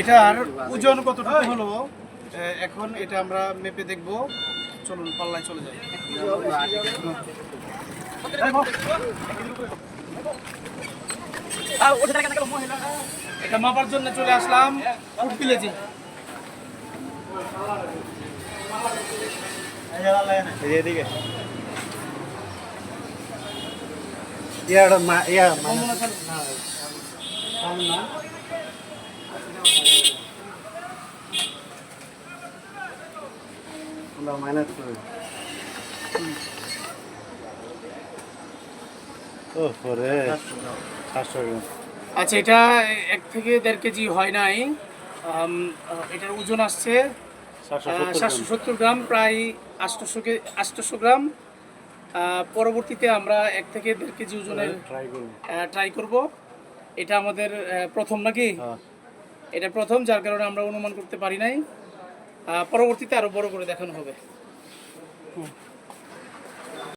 এটার ওজন কতটুকু হলো? এখন এটা আমরা মেপে দেখব। চলুন পাল্লায় চলে যাই। এটা মাপার জন্য চলে আসলাম ভিলেজে। এদিকে ইয়ার মা ইয়া না। আমরা মাইনাস করে। ও পরে। সাতশো গ্রাম। আচ্ছা এটা এক থেকে দেড় কেজি হয় নাই। এটার ওজন আসছে সাতশো সত্তর গ্রাম। প্রায় আটশোশো আটশোশো গ্রাম। পরবর্তীতে আমরা এক থেকে দেড় কেজি ওজনের ট্রাই করব। ট্রাই করব। এটা আমাদের প্রথম নাকি? হ্যাঁ। এটা প্রথম যার কারণে আমরা অনুমান করতে পারি নাই। পরবর্তীতে আরও বড় করে দেখানো হবে হুম।